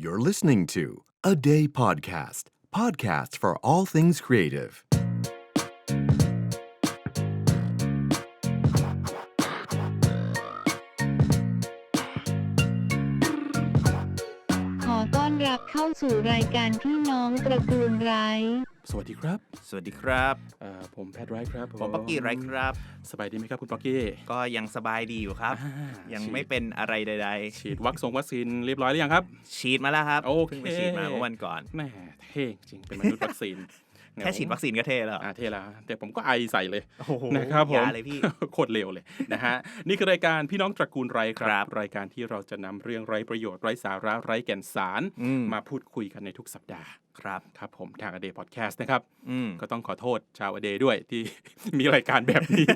You're listening to A Day Podcast, podcast for all things creative. ขอต้อนรับเข้าสู่รายการพี่น้องตระกูลไร้ สวัสดีครับ สวัสดีครับเอ่อผมแพทย์ไรท์ครับผมป๊อกกี้ไรครับ สบายดีไหมครับคุณป๊อกกี้ ก็ยังสบายดีอยู่ครับอ่ายังฉีดไม่เป็นอะไรใดฉีดวัคซงวัคซีนเรียบร้อยหรือยังครับๆฉีดมาแล้วครับ โอเคเพิ่งไปฉีดมาเมื่อวันก่อนแม่เท่จริงเป็นมนุษย์วัคซีน แค่ฉีดวัคซีนก็เท่แล้วอ่าเท่แล้วแต่ผมก็ไอใส่เลยโอ้โหนะครับผมอย่าเลยพี่โคตรเร็วเลยนะฮะนี่คือรายการพี่น้องตระกูลไรคครัรับ รายการที่เราจะนำเรื่องไร้ประโยชน์ไร้สาระไร้แก่นสารอืมมาพูดคุยกันในทุกสัปดาห์ครับครับผมทางอเดย์พอดแคสต์นะครับอืมก็ต้องขอโทษชาวอเดย์ด้วยที่มีรายการแบบนี้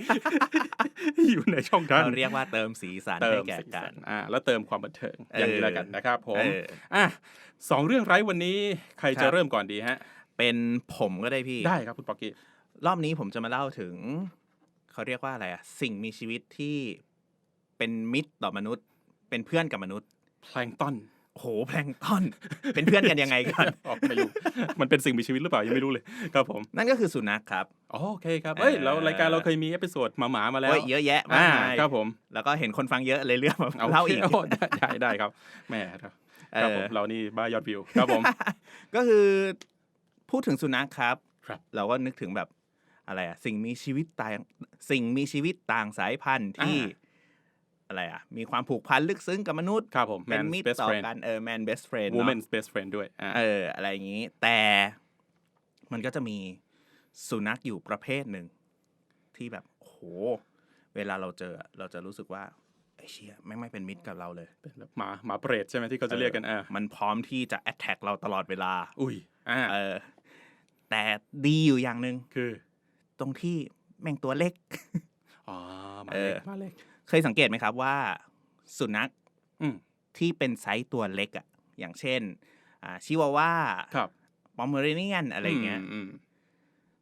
อยู่ในช่องทางเราเรียกว่าเติมสีสันเติให้มแก่สีกัสันนอ่าแล้วเติมความบันเทิงเอออย่างนี้แล้วกันนะครับผมเอออะสองเรื่องไร้วันนี้ใครครัจะบเริ่มก่อนดีฮะ เป็นผมก็ได้พี่ ได้ครับคุณปอกกี้ รอบนี้ผมจะมาเล่าถึง เขาเรียกว่าอะไรอะสิ่งมีชีวิตที่เป็นมิตรต่อมนุษย์ เป็นเพื่อนกับมนุษย์ แพลงก์ต้นโอ้โหแพลงก์ต้นเป็นเพื่อนกันยังไงกันอ๋อไม่รู้ มันเป็นสิ่งมีชีวิตหรือเปล่ายังไม่รู้เลยครับผมนั่นก็คือสุนัขครับ อ๋อโอเคครับเอ้ยเออเรารายการเราเคยมีเอพิโซดหมาๆมาแล้วโอ้ยเยอะแยะมาอ่ากมายครับผมแล้วก็เห็นคนฟังเยอะเลยเรื่องมาเอาเล่าอีกโคได้ได้ได้ครับแหม่ครับครับผมเออเรานี่บ้ายอดวิวครับผม ก็คือ พูดถึงสุนัขครับ ครับ เราก็นึกถึงแบบอะไรอะสิ่งมีชีวิตต่างสิ่งมีชีวิตต่างสายพันธุ์ที่ อ่าอะไรอะมีความผูกพันลึกซึ้งกับมนุษย์ครับผมเป็น man's มิตร best ต่อ friend กันเออ man best friend เนอะ woman's best friend ด้วยอ่าเอออะไรอย่างนี้ แต่มันก็จะมีสุนัขอยู่ประเภทหนึ่ง ที่แบบโอ้โห เวลาเราเจออะเราจะรู้สึกว่าไอ้เชี่ยแม่งไม่เป็นมิตรกับเราเลยเป็นแบบหมาหมาเปรตใช่ไหมที่เขาจะเรียกกันอ่ามันพร้อมที่จะ attack เราตลอดเวลา อุ้ยอ่าเออ แต่ดีอยู่อย่างหนึ่งคือ ตรงที่แม่งตัวเล็ก อ๋อหมาเอเล็อกหมาเล็ก เคยสังเกตไหมครับว่า สุนัขอืมที่เป็นไซส์ตัวเล็กอะอย่างเช่น อ่าชิวาว่าครับปอมเมอเรเนียนอะไรเงี้ยมอืม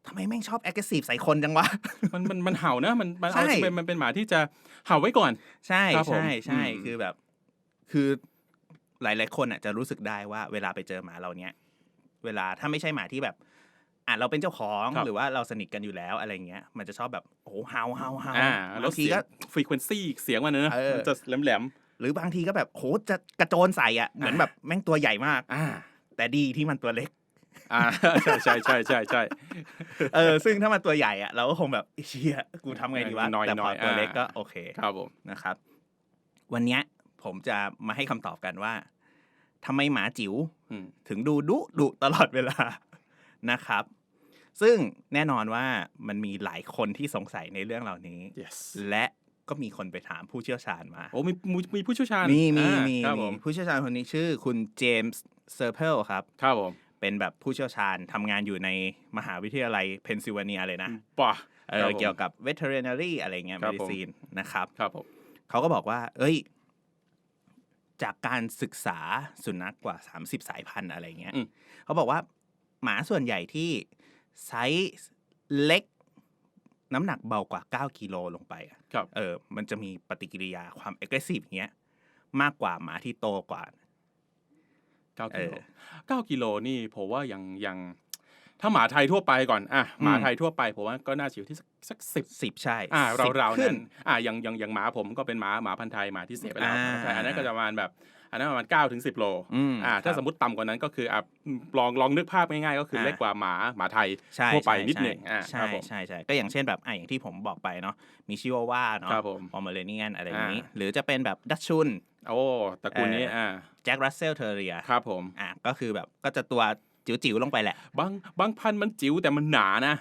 ทำไมแม่งชอบ aggressive ใส่คนจังวะ มันมันมันเห่านะ มันมันเอาใช่จริงๆมันเป็นหมาที่จะเห่าไว้ก่อน ใช่ครับผมใช่ใช่อืมคือแบบ คือหลาย ๆ คนอะจะรู้สึกได้ว่า เวลาไปเจอหมาเราเนี้ยเวลาถ้าไม่ใช่หมาที่แบบ อะเราเป็นเจ้าของหรือว่าเราสนิทกันอยู่แล้วอะไรเงี้ย มันจะชอบแบบโอ้โหเฮาเฮาเฮาอ่าแล้วบางทีเสียก็งฟรีเควนซีเสียงมันนะเออ มันจะแหลมแหลมหรือบางทีก็แบบโหจะกระโจนใส่อะเหมือนแบบแม่งตัวใหญ่มาก ๆอ่าแต่ดีที่มันตัวเล็ก อ่า ใช่ใช่ใช่ใช่ใช่ เออซึ่งถ้ามันตัวใหญ่อะเราก็คงแบบเชี่ยกูทำไงดีวะน้อยแต่พอน้อยตัวเล็กอ่าก็โอเคครับผมนะครับ วันเนี้ยผมจะมาให้คำตอบกันว่าทำไมหมาจิ๋วอืม ถึงดูดุดุตลอดเวลา นะครับ ซึ่งแน่นอนว่ามันมีหลายคนที่สงสัยในเรื่องเหล่านี้ yes และก็มีคนไปถามผู้เชี่ยวชาญมาโอ้มีมีมีผู้เชี่ยวชาญมีมีอ่ามีครับมีผมผู้เชี่ยวชาญคนนี้ชื่อคุณเจมส์เซอร์เพลครับครับผมเป็นแบบผู้เชี่ยวชาญทำงานอยู่ในมหาวิทยาลัยเพนซิลเวเนียเลยนะป่ะเออเกี่ยวกับ veterinary อะไรเงี้ยครับผม medicine นะครับครับผมเขาก็บอกว่า เอ้ย จากการศึกษาสุนัขกว่า 30 สายพันธุ์อะไรเงี้ยอืมเขาบอกว่า หมาส่วนใหญ่ที่ไซส์เล็ก น้ำหนักเบากว่า 9กิโลลงไปอะครับเออ มันจะมีปฏิกิริยาความ aggressive เงี้ย มากกว่าหมาที่โตกว่าเก้าเอกิโลอเก้ากิโลนี่ผมว่ายังยังถ้าหมาไทยทั่วไปก่อน อะ หมาอืมไทยทั่วไปผมว่าก็น่าจะอยู่ที่สักสักสิบสิบใช่ อ่าสิบราวๆขึ้นั้นนอ่าอย่างอย่างอย่างหมาผมก็เป็นหมาหมาพันธุ์ไทยหมาที่เสียไปแล้วอ่าใช่อันนั้นก็จะประมาณแบบ อันนั้นประมาณเก้าถึงสิบโลอืมอ่าถ้าครับสมมติต่ำกว่านั้นก็คืออะลองลองนึกภาพง่ายๆ ก็คืออาเล็กกว่าหมาหมาไทยใช่ทั่วไปใช่นิดหนึ่งอ่าใช่ครับผมใช่ใช่ก็อย่างเช่นแบบอะอย่างที่ผมบอกไปเนาะมีชิวาว่าเนาะครับผมปอมเมอเรเนียนอะไรอย่างนี้อ่าหรือจะเป็นแบบดัชชุนโอ้ตระกูลนี้เอออ่อ่าแจ็ครัสเซลเทอเรียครับผมอะก็คือแบบก็จะตัวจิ๋วๆลงไปแหละ บางบางพันธุ์มันจิ๋วแต่มันหนานะ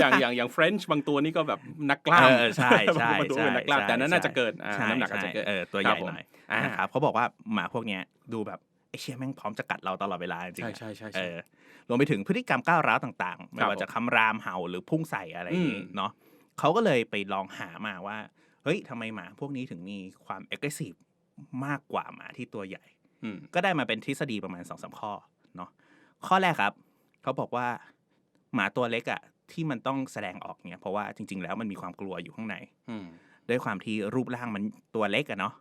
อย่างอย่างอย่างเฟรนช์บางตัวนี่ก็แบบนักกล้ามเออใช่ใช่บางตัวใช่เป็นนักกล้ามใช่แต่อันนั้นน่าจะเกินอ่าใช่น้ำหนักอาจจะใช่เกินเออตัวใหครัญ่บผมหน่อยอ่านะครับเขาบอกว่าหมาพวกเนี้ยดูแบบไอ้เชี่ยแม่งพร้อมจะกัดเราตลอดเวลาจริงใช่ๆใช่ใช่เอใช่อรวมไปถึงพฤติกรรมก้าวร้าวต่างๆ ไม่ครับว่าจะคำรามเห่าหรือพุ่งใส่อะไรอย่างนี้อืมเนาะเขาก็เลยไปลองหามาว่าเฮ้ยทำไมหมาพวกนี้ถึงมีความ aggressive มากกว่าหมาที่ตัวใหญ่อืมก็ได้มาเป็นทฤษฎีประมาณสองสาข้อเนาะข้อแรกครับ เขาบอกว่าหมาตัวเล็กอะ ที่มันต้องแสดงออกเนี่ยเพราะว่าจริง ๆ แล้วมันมีความกลัวอยู่ข้างในอืมด้วยความที่รูปร่างมันตัวเล็กอะเนาะ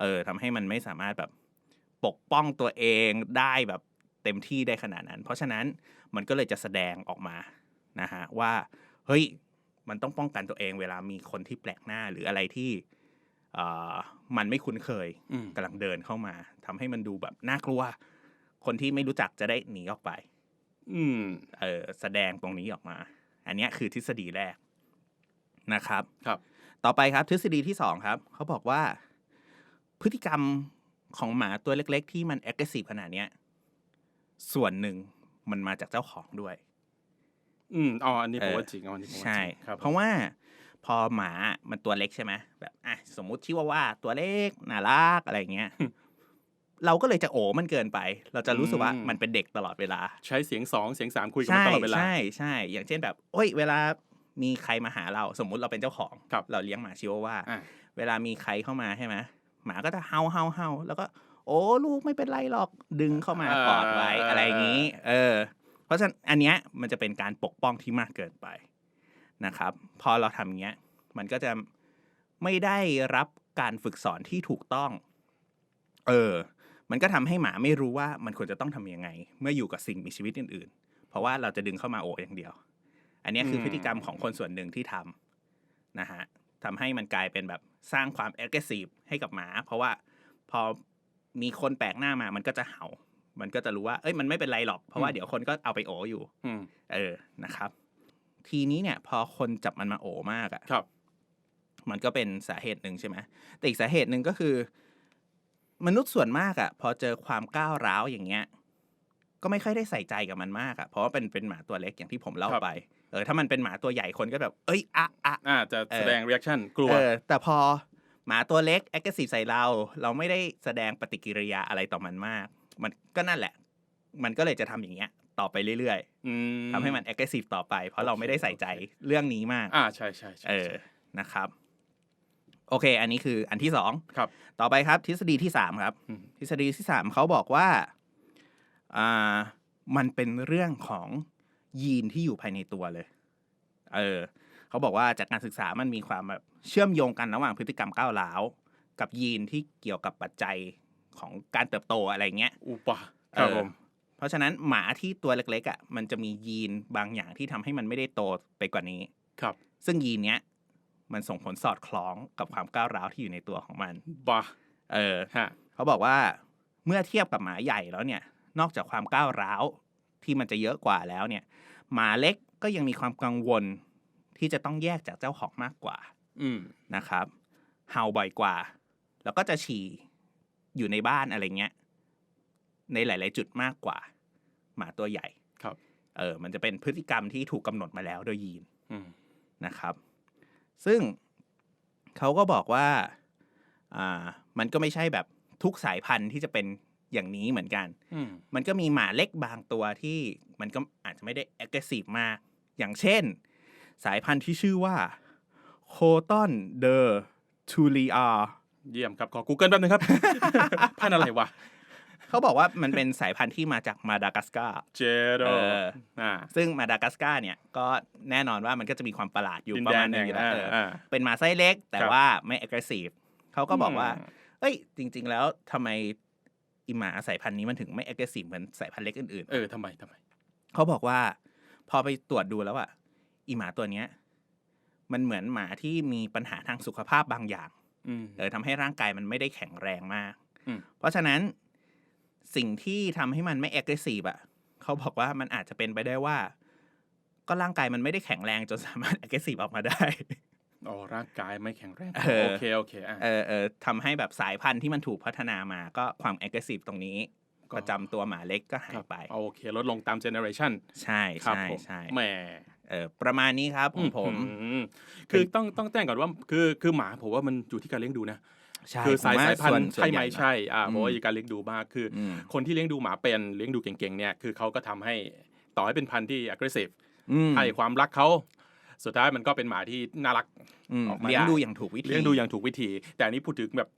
เออทำให้มันไม่สามารถแบบปกป้องตัวเองได้แบบเต็มที่ได้ขนาดนั้น เพราะฉะนั้นมันก็เลยจะแสดงออกมานะฮะว่าเฮ้ยมันต้องป้องกันตัวเองเวลามีคนที่แปลกหน้าหรืออะไรที่เอ่อมันไม่คุ้นเคยอืมกำลังเดินเข้ามาทำให้มันดูแบบน่ากลัว คนที่ไม่รู้จักจะได้หนีออกไป อืมเออแสดงตรงนี้ออกมา อันเนี้ยคือทฤษฎีแรกนะครับ ครับ ต่อไปครับทฤษฎีที่สองครับ เขาบอกว่า พฤติกรรมของหมาตัวเล็ก ๆ ที่มัน aggressive ขนาดเนี้ยส่วนหนึ่งมันมาจากเจ้าของด้วย อืมอ๋ออันนี้ผมเออว่าจริงอ๋ออันนี้ผมว่าใช่จริงครับเพราะว่าพอหมามันตัวเล็กใช่ไหมแบบอะสมมุติชิว่าว่าตัวเล็กน่ารักอะไรเงี้ย เราก็เลยจะโอ้มันเกินไป เราจะรู้สึกว่ามันเป็นเด็กตลอดเวลา ใช้เสียงสองเสียงสามคุยกันมาใช่ตลอดเวลา ใช่ใช่อย่างเช่นแบบโอ้ยเวลามีใครมาหาเราสมมุติเราเป็นเจ้าของครับเราเลี้ยงหมาชิวาว่าอะเวลามีใครเข้ามาใช่ไหมหมาก็จะเฮาเฮาเฮาแล้วก็ โอ้ลูกไม่เป็นไรหรอกดึงเข้ามากอดไว้อะไรอย่างนี้ เออ เพราะฉะนั้นอันเนี้ยมันจะเป็นการปกป้องที่มากเกินไปนะครับ พอเราทำอย่างเงี้ย มันก็จะไม่ได้รับการฝึกสอนที่ถูกต้อง เออ มันก็ทำให้หมาไม่รู้ว่ามันควรจะต้องทำยังไง เมื่ออยู่กับสิ่งมีชีวิตอื่น ๆ เพราะว่าเราจะดึงเข้ามาโอบอย่างเดียว อันเนี้ยคือพฤติกรรมของคนส่วนหนึ่งที่ทำนะฮะทำให้มันกลายเป็นแบบสร้างความ aggressive ให้กับหมา เพราะว่าพอมีคนแปลกหน้ามามันก็จะเห่า มันก็จะรู้ว่า เอ้ยมันไม่เป็นไรหรอก เพราะว่าเดี๋ยวคนก็เอาไปโออยู่อืมเออนะครับ ทีนี้เนี่ย พอคนจับมันมาโอมากอะครับมันก็เป็นสาเหตุหนึ่งใช่ไหมแต่อีกสาเหตุหนึ่งก็คือ มนุษย์ส่วนมากอะ่ะ พอเจอความก้าวร้าวอย่างเงี้ย ก็ไม่ค่อยได้ใส่ใจกับมันมากอะ่ะ เพราะว่าเป็นเป็นหมาตัวเล็กอย่างที่ผมเล่าครับไป เออ ถ้ามันเป็นหมาตัวใหญ่คนก็แบบ เอ้ยอะอะอ่าจะเออแสดง reaction กลัว เออ แต่พอหมาตัวเล็ก aggressive ใส่เรา เราไม่ได้แสดงปฏิกิริยาอะไรต่อมันมาก มันก็นั่นแหละ มันก็เลยจะทำอย่างเงี้ย ต่อไปเรื่อยอืมๆทำให้มัน aggressive ต่อไป เพราะเราโอเคไม่ได้ใส่ใจโอเคเรื่องนี้มาก อ่าใช่ใช่ใช่เออนะครับ โอเค อันนี้คืออันที่สองครับ ต่อไปครับ ทฤษฎีที่สามครับอืมทฤษฎีที่สามเขาบอกว่าอ่ามันเป็นเรื่องของยีนที่อยู่ภายในตัวเลย เออเขาบอกว่าจากการศึกษามันมีความแบบเชื่อมโยงกันระหว่างพฤติกรรมก้าวร้าว กับยีนที่เกี่ยวกับปัจจัยของการเติบโตอะไรเงี้ย อุปะครับเออผมเพราะฉะนั้นหมาที่ตัวเล็กๆอะมันจะมียีนบางอย่างที่ทำให้มันไม่ได้โตไปกว่านี้ ครับ ซึ่งยีนเนี้ย มันส่งผลสอดคล้องกับความก้าวร้าวที่อยู่ในตัวของมันบะเออฮะเขาบอกว่าเมื่อเทียบกับหมาใหญ่แล้วเนี่ย นอกจากความก้าวร้าวที่มันจะเยอะกว่าแล้วเนี่ย หมาเล็กก็ยังมีความกังวลที่จะต้องแยกจากเจ้าของมากกว่า อืมนะครับเห่าบ่อยกว่า แล้วก็จะฉี่อยู่ในบ้านอะไรเงี้ย ในหลาย ๆ จุดมากกว่า หมาตัวใหญ่ ครับ เออ มันจะเป็นพฤติกรรมที่ถูกกำหนดมาแล้วโดยยีนอืมนะครับ ซึ่งเขาก็บอกว่าอ่ามันก็ไม่ใช่แบบทุกสายพันธุ์ที่จะเป็นอย่างนี้เหมือนกันอืมมันก็มีหมาเล็กบางตัวที่มันก็อาจจะไม่ได้ aggressive มาก อย่างเช่น สายพันธุ์ที่ชื่อว่าโคตอนเดอทูลีอาเยี่ยมครับ ขอ Google แป๊บนึงครับ พันธุ์อะไรวะ เขาบอกว่ามันเป็นสายพันธุ์ที่มาจากมาดากัสการ์เจโดเอออ่าซึ่งมาดากัสการ์เนี่ยก็แน่นอนว่ามันก็จะมีความประหลาดอยู่ดินประแดมาณนหนึงอยู่แล้วแห่งเอออ่าเป็นหมาไส้เล็กแต่ครับว่าไม่ aggressive เขาก็บอกว่าอืมเอ้ย จริง ๆ แล้วทำไมอีหมาสายพันธุ์นี้มันถึงไม่ aggressive เหมือนสายพันธุ์เล็กอื่นเออทำไมทำไมๆเขาบอกว่า พอไปตรวจดูแล้วอะอีหมาตัวเนี้ย มันเหมือนหมาที่มีปัญหาทางสุขภาพบางอย่างอืมเออทำให้ร่างกายมันไม่ได้แข็งแรงมากอืมเพราะฉะนั้น สิ่งที่ทำให้มันไม่ aggressive อะเขาบอกว่ามันอาจจะเป็นไปได้ว่า ก็ร่างกายมันไม่ได้แข็งแรงจนสามารถ aggressive ออกมาได้อ๋อร่างกายไม่แข็งแรงเออโอเคโอเคอะเออเออทำให้แบบสายพันธุ์ที่มันถูกพัฒนามาก็ความ aggressive ตรงนี้ก็ประจำตัวหมาเล็กก็หาคยรับไป โอเค ลดลงตามเจเนอเรชันใช่ครับใช่ผมใช่แหมเออประมาณนี้ครับของผมอืมคือต้องต้องแจ้งก่อนว่าคือคือหมาผมว่ามันอยู่ที่การเลี้ยงดูนะใช่ คือสายผมว่สายพันธุ์ส่วใช่ส่วนไหมญ่นะใช่อ่าอืมเพราะว่าอยู่การเลี้ยงดูมากคือออืมคนที่เลี้ยงดูหมาเป็นเลี้ยงดูเก่งๆเนี่ยคือเขาก็ทำให้ต่อให้เป็นพันธุ์ที่ aggressive อืมให้ความรักเขาสุดท้ายมันก็เป็นหมาที่น่ารักอืมออกมาเลี้ยงได้ดูอย่างถูกวิธีเลี้ยงดูอย่างถูกวิธี แต่อันนี้พูดถึงแบบ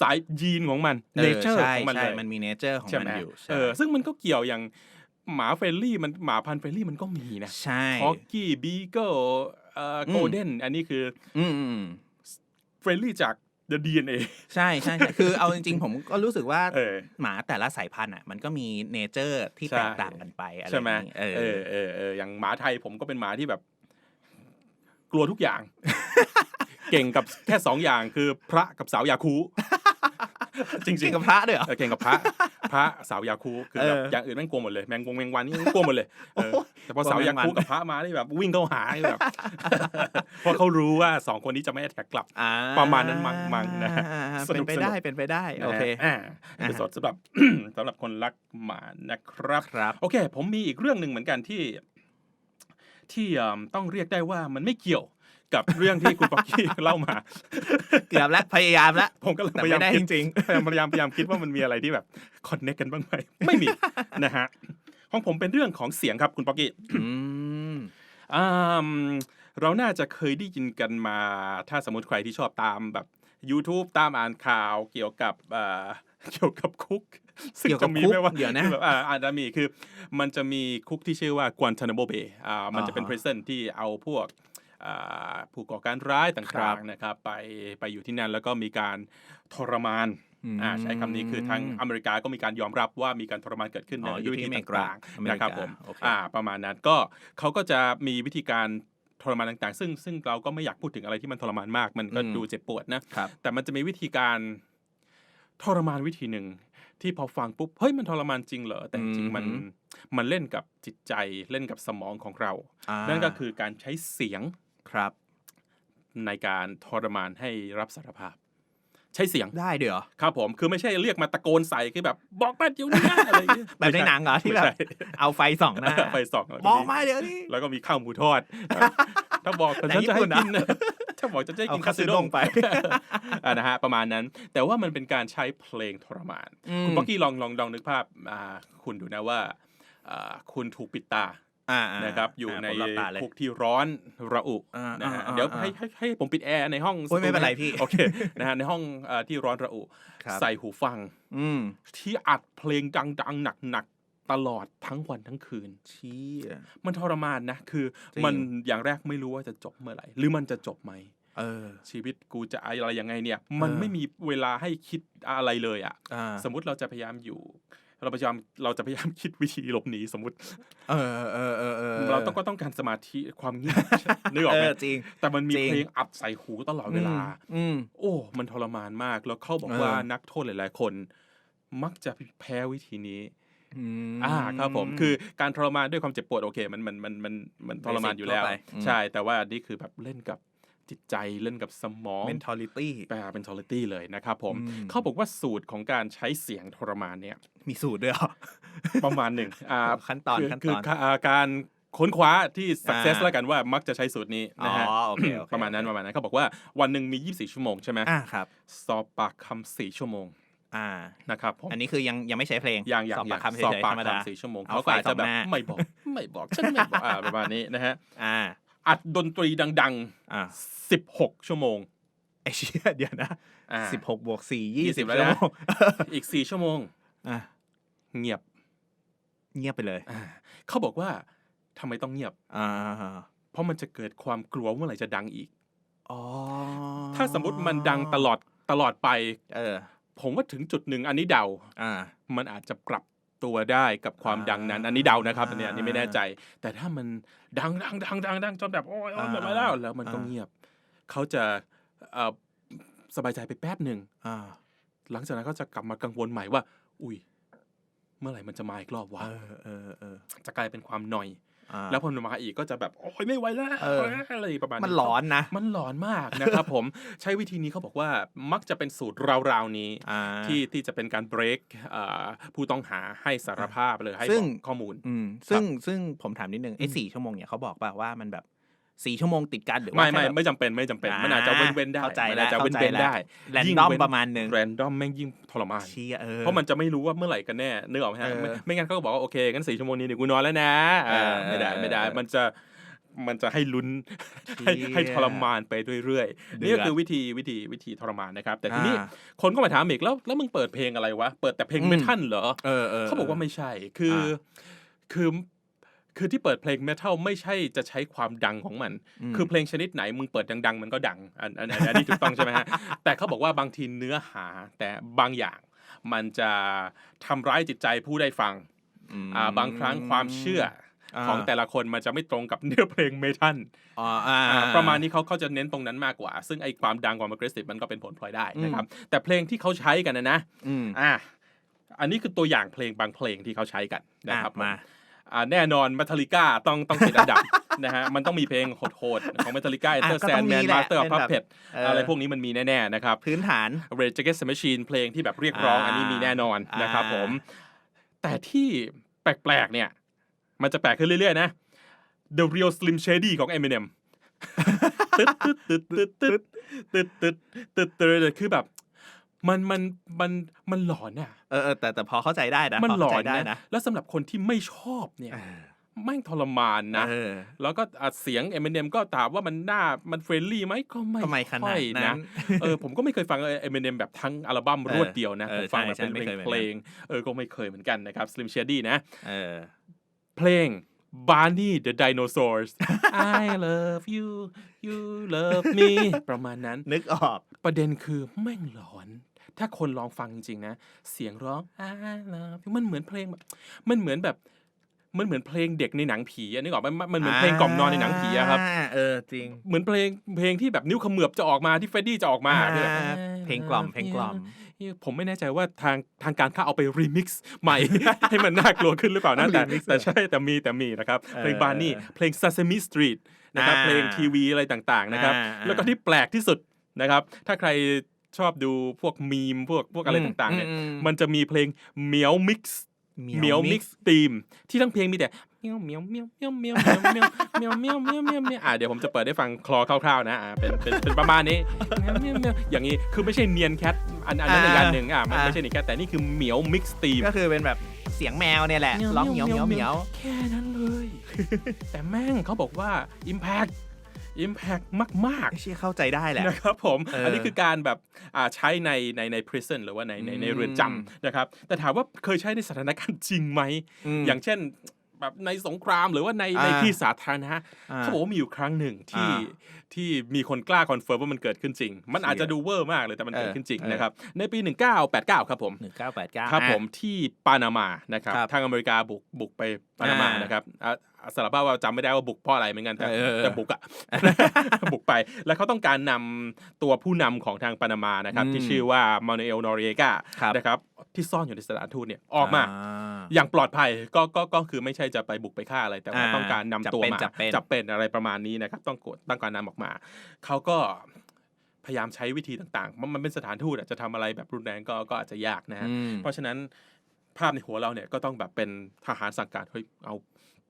สายยีนของมันเอเนอเจอร์ใช่ของมันใช่เลยมันมีเนเจอร์ของใช่มันไหมอยู่ใช่เออซึ่งมันก็เกี่ยวอย่างหมาเฟรนลี่มันหมาพันธุ์เฟรนลี่มันก็มีนะใช่ฮอกกี้บีเกิลเอ่ออืมโกลเด้นอันนี้คืออืมอืมเฟรนลี่จาก the DNA ใช่ใช่ใช่คือเอาจริงๆ ผมก็รู้สึกว่าเออ หมาแต่ละสายพันธุ์อะมันก็มีเนเจอร์ที่ใช่ แตกต่างกันไปอะไรอใช่ไหมย่างนี้เอเออ อเออเอออย่างหมาไทยผมก็เป็นหมาที่แบบ กลัวทุกอย่าง เก่งกับแค่สองอย่างคือพระกับสาวยาคู จริงจริงๆกับพระด้วยเหรอเออเก่งกับพระ พระสาวยาคูคือแบบเอออย่างอื่นแม่งกลัวหมดเลยแมงวงแมงวันนี่กลัวหมดเลยเออโอ้ยแต่พอกลัวสาวยาคูแมงวันกับพระมานี่แบบวิ่งเข้าหานี่แบบเพราะเขารู้ว่าสองคนนี้จะไม่แท็กกลับอ่าประมาณนั้นมั้งมั้งนะฮะสนุเป็นกไปได้สนุกเป็นไปได้โอเคนะฮะอ่าอ่าเป็นสดสำหรับสำหรับคนรักหมานะครับครับโอเค ผมมีอีกเรื่องหนึ่งเหมือนกันที่ ที่เอิ่มต้องเรียกได้ว่ามันไม่เกี่ยว กับเรื่องที่คุณป๊อกกี้เล่ามาเกือบแล้วพยายามแล้วผมก็เลยแต่พไม่ยายามได้คิดจริงพยายามพยายามพยายามคิดว่ามันมีอะไรที่แบบคอนเนคกันบ้างไหมไม่มีนะฮะของผมเป็นเรื่องของเสียงครับคุณป๊อกกี้อืมอ่าเราน่าจะเคยได้ยินกันมา ถ้าสมมติใครที่ชอบตามแบบ YouTube ตามอ่านข่าวเกี่ยวกับเอ่อเกี่ยวกับคุกซึ่งเกี่ยวกับจะมีคุกไหมว่าเดี๋ยวนะคือแบบอ่าอาจจะมีคือ มันจะมีคุกที่ชื่อว่า Guantanamo Bay อ่ามันจะเป็นอ่าฮะ prison ที่เอาพวกอ่า ผู้ก่อการร้ายตครั่าบงๆนะครับไปไปอยู่ที่นั่นแล้วก็มีการทรมานอ่าใช้คำนี้คือทางอเมริกาก็มีการยอมรับว่ามีการทรมานเกิดขึ้นอ๋อในอยู่วิที่ธีอเมริกาต่างอเมๆริกานะครับผมโอเคอ่าประมาณนั้นก็เขาก็จะมีวิธีการทรมานต่างๆ ซึ่งซึ่งเราก็ไม่อยากพูดถึงอะไรที่มันทรมานมาก มันก็อืมดูเจ็บปวดนะครับแต่มันจะมีวิธีการทรมานวิธีหนึ่งที่พอฟังปุ๊บ เฮ้ยมันทรมานจริงเหรอ แต่จริงๆมันอืมมันเล่นกับจิตใจเล่นกับสมองของเราอ่านั่นก็คือการใช้เสียง ครับ ในการทรมานให้รับสารภาพ ใช้เสียงได้ด้วยเหรอครับผมคือไม่ใช่เรียกมาตะโกนใส่คือแบบ บอกมาเดี๋ยวนี้นะอะไรอย่างเงี้ยแบบในหนังเหรอที่แบบไม่ใช่เอาไฟส่องหน้าไปส่องบอกมาเดี๋ยวนี้แล้วก็มีข้าวหมูทอด ถ้าบอกแต่ฉันจะให้ญี่ปุ่นนะกินนะถ้าบอกจะให้เอากินคาคาสึสึด้ด้งงไปอ่านะฮะประมาณนั้น แต่ว่ามันเป็นการใช้เพลงทรมาน คุณป๊อกกี้ลองลองลองนึกภาพอ่าคุณดูนะว่าอ่าคุณถูกปิดตาอ่า นะครับอยู่ในผมหลับตาเลยคุกที่ร้อนระอุอ่านะฮะอ่าเดี๋ยวอ่าให้ให้ให้ผมปิดแอร์ในห้องโอ้ยไม่เป็นไรสตูพี่โอเคนะฮะในห้องอ่าที่ร้อนระอุครับใส่หูฟังอืมที่อัดเพลงดังๆหนักๆตลอดทั้งวันทั้งคืนชี้มันทรมานนะ คือจริงมันอย่างแรกไม่รู้ว่าจะจบเมื่อไหร่ หรือมันจะจบไหมเออ ชีวิตกูจะอะไรยังไงเนี่ย มันเออไม่มีเวลาให้คิดอะไรเลยอะอ่าสมมุติเราจะพยายามอยู่ เราพยายามเราจะพยายามคิดวิธีหลบหนีสมมติ เออเออเออเออเราต้องก็ต้องการสมาธิความเงียบนึกออกเอไหมอจริง แต่มันมีจริงเพลงอัดใส่หูตลอดเวลา อืมโอ้ มันทรมานมาก แล้วเขาบอกเออว่านักโทษหลายๆ คน มักจะแพ้วิธีนี้อืมอ่าครับผมคือการทรมานด้วยความเจ็บปวดโอเค มันมันมันมันมันทรมานอยู่แล้วทั่วไปอืมใช่แต่ว่านี่คือแบบเล่นกับ จิตใจเล่นกับสมอง mentality แปลเป็น t อ l i t y เลยนะครับผมอืมเขาบอกว่าสูตรของการใช้เสียงทรมานเนี่ย มีสูตรด้วยเหรอ ประมาณหนึ่งอ่าขั้นตอนคืขั้นคืตอนอ่าการค้นคว้าที่ success อ่าแล้วกันว่ามักจะใช้สูตรนี้นะฮะอ๋อโอเคโอเคประมาณนั้นประมาณนั้นเขาบอกว่าวันหนึ่งมี 24 ชั่วโมงใช่ไหมอ่าครับ สอบปากคำสี่ชั่วโมงอ่านะครับผมอันนี้คือยังยังไม่ใช้เพลงอย่างอย่างสอบอปาย่ากงคำเฉสอบยปาๆกธรรมดาคำสี่ชั่วโมงเอาเขาก็อาจจะแบบไฟสองหน้าไม่บอกไม่บอกฉันไม่บอกอ่าประมาณนี้นะฮะอ่า อัดดนตรีดังอ่าๆ 16 ชั่วโมง ไอเชี่ยเดี๋ยวนะอ่า สิบหกบวกสี่ยี่สิบ20แล้วชั่วนะโมงอีก 4 ชั่วโมง อะเงียบ เงียบไปเลยอ่าเขาบอกว่าทำไมต้องเงียบ อ่าเพราะมันจะเกิดความกลัวว่าเมื่อไหร่จะดังอีก อ๋อถ้าสมมติมันดังตลอดตลอดไป เออ ผมว่าถึงจุดหนึ่งอันนี้เดา อ่า มันอาจจะปรับ ตัวได้กับความดังนั้น อันนี้เดานะครับอันนี้อันนี้ไม่แน่ใจ แต่ถ้ามันดังดังดังดังดังจนแบบโอ้ยโอ้ยแบบมาแล้วแล้วมันก็อ่าเงียบ เขาจะเอ่อสบายใจไปแป๊บหนึ่งอ่าหลังจากนั้นก็จะกลับมากังวลใหม่ว่า อุ้ย เมื่อไหร่มันจะมาอีกรอบวะเออเออเออจะกลายเป็นความหน่อยอ่า แล้วพอมันมาอีกก็จะแบบโอ้ยไม่ไหวแล้วเอออะไรประมาณมันหลอนนะ มันหลอนมากนะครับผมใช้วิธีนี้เขาบอกว่ามักจะเป็นสูตรราวๆนี้อ่าที่ที่จะเป็นการ break เอ่อผู้ต้องหาให้สารภาพเลยให้ซึ่งบอกข้อมูลอืมซึ่งซึ่งผมถามนิดนึงไอ้สี่ชั่วโมงเนี่ยเขาบอกป่ะว่ามันแบบ สี่ชั่วโมงติดกันหรือว่าไม่ไม่แค่แบบไม่จำเป็นไม่จำเป็นมันอาจจะเว้นเว้นๆได้เข้าใจมันแล้วอาจจะเว้นเข้าใจเว้นแล้วได้ random ประมาณหนึ่งแรนดอมแม่งยิ่งทรมานเชี่ยเออเพราะมันจะไม่รู้ว่าเมื่อไหร่กันแน่นึกออกไหมฮะเออไม่ไม่งั้นเขาก็บอกว่าโอเคงั้นสี่ชั่วโมงนี้เดี๋ยวกูนอนแล้วนะอ่าเออไม่ได้ไม่ได้เออมันจะมันจะให้ลุ้นเชี่ให้ยให้ทรมานไปเรื่อยๆเดือดนี่ก็คือวิธีวิธีวิธีทรมานนะครับ แต่ทีนี้อ่าคนก็มาถามอีกแล้วแล้วมึงเปิดเพลงอะไรวะ เปิดแต่เพลงอืมเมทัลเหรอเออเออเขาบอกว่าไม่ใช่คือออ่าคือ คือที่เปิดเพลงเมทัลไม่ใช่จะใช้ความดังของมันมคือเพลงชนิดไหนมึงเปิดดัง ๆ มันก็ดังอันอันอันอันนี้ถูกต้องใช่ไหมฮะ แต่เขาบอกว่าบางทีเนื้อหาแต่บางอย่างมันจะทำร้ายจิตใจผู้ได้ฟังมอ่าบางครั้งความเชื่ออาของแต่ละคนมันจะไม่ตรงกับเนื้อเพลงเมทัลอ๋ออ่าอ่าประมาณนี้เขาเขาจะเน้นตรงนั้นมากกว่า ซึ่งไอ้ความดังความ aggressive มันก็เป็นผลพลอยได้นะครับ แต่เพลงที่เขาใช้กันนะนะอืมอะอันนี้คือตัวอย่างเพลงบางเพลงที่เขาใช้กันนะครับอะมาอ่า แน่นอนมัทลิก้าต้องต้องติดอันดับนะฮะมันต้องมีเพลงโหดๆของมัทลิก้าเอเตอร์ก็แซต้นองแมมีนแหละมาสเตอร์ออฟเป็นพัแบบเพเออออะไรพวกนี้มันมีแน่ๆนะครับพื้นฐาน Rage Against the Machine เพลงที่แบบเรียกร้องอ่าอันนี้มีแน่นอนนะครับอ่าผม แต่ที่แปลกๆเนี่ย มันจะแปลกขึ้นเรื่อยๆนะ The Real Slim Shady ของ Eminem ตึ๊ดตึ๊ดตึ๊ดตึ๊ดตึ๊ดตึ๊ดตึ๊ดตึ๊ดตึ๊ดคือแบบ มันมันมันมันหลอนอะเออเออแต่แต่พอเข้าใจได้นะมันพหลเข้าอนใจได้นะนะ แล้วสำหรับคนที่ไม่ชอบเนี่ยแม่งทรมานนะเออแล้วก็อะเสียง Eminem ก็ถามว่ามันน่ามันเฟรนลี่ไหมก็ไม่ทำไมขนาดค่อยนั้นะนเออผมก็ไม่เคยฟังเอเมเนมแบบทั้งอัลบั้มรวดเดียวนะเอผอมฟังใช่แบบเป็นใช่ไม่เพลเคงยเหมือนกันเพลง เออก็ไม่เคยเหมือนกันนะครับ Slim Shady นะเออเพลง Barney the Dinosaurs I love you you love me ประมาณนั้น นึกออก ประเด็นคือแม่งหลอน ถ้าคนลองฟังจริงๆนะ เสียงร้อง I love you มันเหมือนเพลงแบบมันเหมือนแบบมันเหมือนเพลงเด็กในหนังผีอันนี้ออกไหมมันมันเหมือนเพลงกล่อมนอนในหนังผีอะครับอ่าเออจริง เหมือนเพลงเพลงที่แบบนิ้วเขมือบจะออกมาที่เฟรดดี้จะออกมาอ่าที่แบบเพลงกล่อมเพลงกล่อม ผมไม่แน่ใจว่าทางทางการค่าเอาไปรีมิกซ์ใหม่ ให้มันน่ากลัวขึ้นหรือเปล่านะแต่ remix แต่ใช่แต่มีแต่มีนะครับ เพลงเออบาร์นี่เพลง Sesame Street นะครับอ่าเพลงทีวีอะไรต่างๆนะครับอ่าอ่าแล้วก็ที่แปลกที่สุดนะครับ ถ้าใคร ชอบดูพวกมีมพวกพวกอะไรต่างๆเนี่ยอืมมันจะมีเพลงเมียวมิกซ์เมียวมิกซ์ทีมที่ทั้งเพลงมีแต่เมียวเมียวเมียวเมียวเมียวเมียวเมียวเมียวเมียวเมียวเมียวเมียวอะเดี๋ยวผมจะเปิดให้ฟังคลอคร่าวๆนะอะเป็นเป็นเป็นประมาณนี้เมียวเมียวเมียวอย่างนี้คือไม่ใช่เนียนแคทอันอันนั้นอีกอันหนึ่งอะมันไม่ใช่เนียนแคทแต่นี่คือเหมียวมิกซ์ทีมก็คือเป็นแบบเสียงแมวเนี่ยแหละร้องเหมียวเหมียวเหมียวแค่นั้นเลย แต่แม่งเขาบอกว่า Impact Impact มากไอ้เชี่ยเข้าใจได้แหละๆนะครับผมเอออัอันนี้คือการแบบอ่าใช้ในในใน prison หรือว่าในในในอืมเรือนจำนะครับ แต่ถามว่าเคยใช้ในสถานการณ์จริงไหมมอย่างเช่น แบบในสงครามหรือว่าในอ่าในที่สาธารณะอ่าเขาบอกว่ามีอยู่ครั้งหนึ่งที่อ่าที่มีคนกล้าคอนเฟิร์มว่ามันเกิดขึ้นจริง มันอาจจะดูเวอร์มากเลยแต่มันเกิดขึ้นจริงเออนะครับในปี 1989 ครับผมหนึ่งเก้าแปดเก้าครับผมที่ปานามานะครับครับทางอเมริกาบุกบุกไปปานามาอ่านนะครับอะสารภาพว่าจำไม่ได้ว่าบุกเพราะอะไรเหมือนกันแต่เออแต่บุกอะบุกไป แล้วเขาต้องการนำตัวผู้นำของทางปานามานะครับอืมที่ชื่อว่ามานูเอลนอริเอกาครับนะครับที่ซ่อนอยู่ในสถานทูตเนี่ยออกมา อ่าอย่างปลอดภัยก็ก็ก็คือไม่ใช่จะไปบุกไปฆ่าอะไร แต่ว่าอ่าต้องการนำตัวมาจับเป็นจับเป็นอะไรประมาณนี้นะครับ ต้องกดต้องการนำออกมาเขาก็พยายามใช้วิธีต่างๆ มันมันเป็นสถานทูตอะจะทำอะไรแบบรุนแรงก็ก็อาจจะยากนะฮะอืมเพราะฉะนั้นภาพในหัวเราเนี่ยก็ต้องแบบเป็นทหารสังกัดเฮ้ยเอา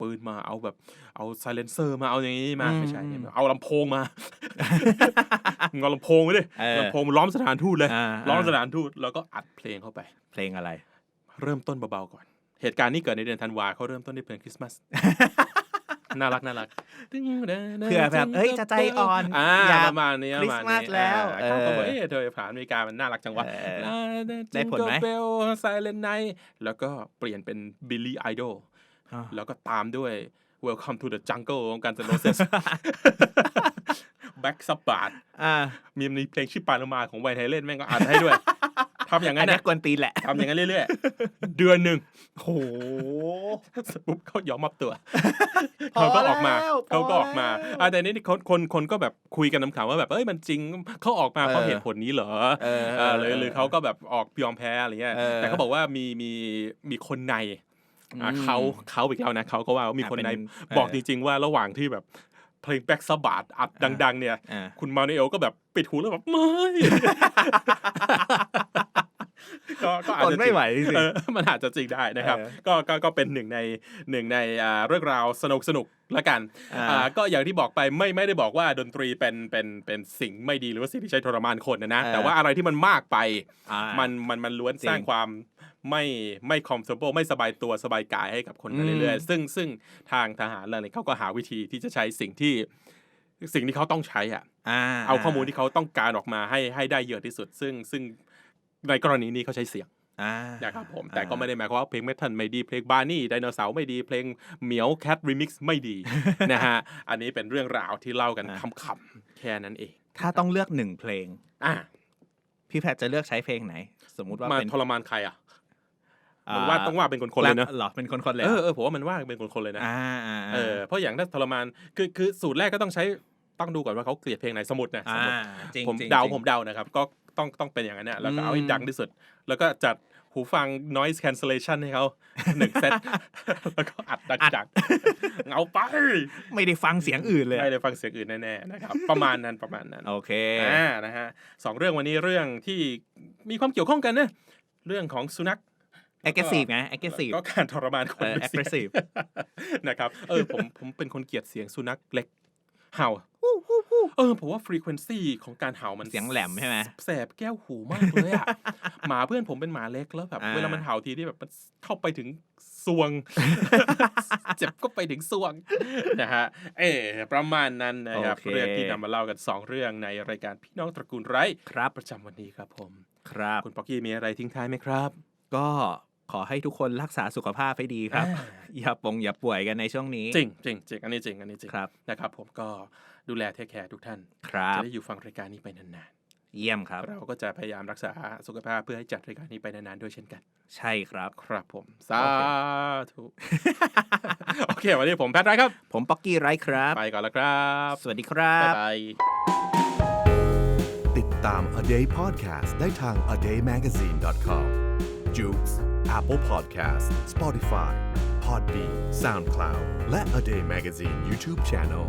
ปืนมาเอาแบบเอาไซเลนเซอร์มาเอาอย่างนี้มาอืมไม่ใช่ เอาลำโพงมามึงเอาลำโพงไปดิเออลำโพงล้อมสถานทูตเลยอ่าล้อมอ่าสถานทูตแล้วก็อัดเพลงเข้าไป เพลงอะไร เริ่มต้นเบาๆก่อน เหตุการณ์นี้เกิดในเดือนธันวาเขาเริ่มต้นด้วยเพลงคริสต์มาสน่ารักน่ารักเผื่อแบบเอ้ยจะใจอ่อนอ่าอยากประมาณนี้ประมาณคริสต์มานี้สแล้วอ่าเขาก็บอกเออเอ๊ะเธอผ่านอเมริกามันน่ารักจังวะเออได้ผลไหมเบลไซเลนไนแล้วก็เปลี่ยนเป็นบิลลี่ไอดอลอ่าแล้วก็ตามด้วย Welcome to the Jungle ของกัน z นโรเซสแบ็กซับบาดอ่ามีมีเพลงชื่อปานามาของไวท์ไทเลนแม่งก็อัดให้ด้วย ทำอย่างอันั้นนนั้นะนกวนตีนแหละ ทำอย่างนั้นเรื่อยๆ เดือนหนึ่งโห ปุ๊บเขายอมมอบตัวพอเขาก็ออกมาแล้วเขาก็ออกมาพอแล้วอะแต่นี่คนคนคนก็แบบคุยกันน้ำขาวว่าแบบเอ้ยมันจริงเขาออกมาเพราะเออ เหตุผลนี้เหรอเออ เออหรือหรือเขาก็แบบออกยอมแพ้อะไรเงี้ยเออแต่เขาบอกว่ามีมีมีคนในอะอืมเขาเขาอีกแล้วนะเขาก็ว่ามีคนในอะเป็นบอกเอจอริง ๆ ว่าระหว่างที่แบบเพลงแบ็กซับบาดอัดดัง ๆ เนี่ย อ่า คุณมาเนเอลก็แบบปิดหูแล้วแบบไม่ ก็ก็อาจทนจะไม่ไหวจริงเออมันอาจจะจริงได้นะครับเออก็ก็ก็เป็นหนึ่งในหนึ่งในอ่าเรื่องราวสนุกสนุกละกันอ่าอ่าก็อย่างที่บอกไปไม่ไม่ได้บอกว่าดนตรีเป็นเป็นเป็นสิ่งไม่ดีหรือว่าสิ่งที่ใช้ทรมานคนนะนะเออแต่ว่าอะไรที่มันมากไปอ่ามันมันมันล้วนจริงสร้างความไม่ไม่ comfortable ไม่สบายตัวสบายกายให้กับคนไปอืมเรื่อยๆซึ่งซึ่งทางทหารอะไรเขาก็หาวิธีที่จะใช้สิ่งที่สิ่งที่เขาต้องใช้อะอ่าเอาข้อมูลที่เขาต้องการออกมาให้ให้ได้เยอะที่สุด ซึ่งซึ่ง ในกรณีนี้เขาใช้เสียงอ่านะครับผมอ่าแต่ก็ไม่ได้หมายความว่าเพลงเมทัลไม่ดีเพลงบาร์นี่ไดโนเสาร์ไม่ดีเพลงเหมียวแคทรีมิกซ์ไม่ดีนะฮะอันนี้เป็นเรื่องราวที่เล่ากันคำๆแค่นั้นเอง ถ้าต้องเลือกหนึ่งเพลงอะพี่แพทย์จะเลือกใช้เพลงไหน สมมุติว่ามาเป็นทรมานใครอะมันว่าต้องว่าเป็นคนๆเลยเนอะหรอเป็นคนๆเลยเอหรอเออผมว่ามันว่าเป็นคนๆเลยนะอ่าอ่าเออเพราะอย่างถ้าทรมานคือคือสูตรแรกก็ต้องใช้ต้องดูก่อนว่าเขาเกลียดเพลงไหนสมุดนะสอ่ามุดจริงผมจริงเดาจริงผมเดานะครับ ก็ ต้องต้องเป็นอย่างนั้นเนี่ยแล้วก็เอาให้อืมดังที่สุด แล้วก็จัดหูฟัง noise cancellation ให้เขาหนึ่งเซตแล้วก็อัดดังจักเงาไป ไม่ได้ฟังเสียงอื่นเลย ไม่ได้ฟังเสียงอื่นแน่ๆนะครับ ประมาณนั้นประมาณนั้น โอเคอ่านะฮะสองเรื่องวันนี้เรื่องที่มีความเกี่ยวข้องกันนะเรื่องของสุนัข aggressive ไง aggressive ก็การทรมานคนเออด้วยเสียง aggressive นะครับ เออผมผมเป็นคนเกลียดเสียงสุนัขเล็ก เห่า เออผมว่า frequency ของการเห่ามันเสียงแหลมใช่ไหมแสบแก้วหูมากเลยอะหมาเพื่อนผมเป็นหมาเล็กแล้วแบบอ่าเวลามันเห่าทีที่แบบมันเข้าไปถึงซวง เจ็บก็ไปถึงซวงนะฮะเออประมาณนั้นนะครับโอเคเรื่องที่นำมาเล่ากันสองเรื่องในรายการพี่น้องตระกูลไร้ครับประจำวันนี้ครับผม ครับ คุณป๊อกกี้มีอะไรทิ้งท้ายไหมครับ ก็ขอให้ทุกคนรักษาสุขภาพให้ดีครับอ่าอย่าปงอย่าป่วยกันในช่วงนี้ จริงจริงจริงอันนี้จริงอันนี้จริงครับนะครับผมก็ ดูแลเทคแคร์ทุกท่าน ครับ จะได้อยู่ฟังรายการนี้ไปนานเยี่ยมครับ ๆ เราก็จะพยายามรักษาสุขภาพเพื่อให้จัดรายการนี้ไปนานๆด้วยเช่นกัน ใช่ครับ ครับผม สาธุ โอเค วันนี้ผมแพทย์ไรครับ ผมป๊อกกี้ไรท์ครับ ไปก่อนแล้วครับ สวัสดีครับ บ๊ายบาย ติดตาม A Day Podcast ได้ทาง a day magazine com j o o x Apple Podcast Spotify Podbean SoundCloud และ A Day Magazine YouTube Channel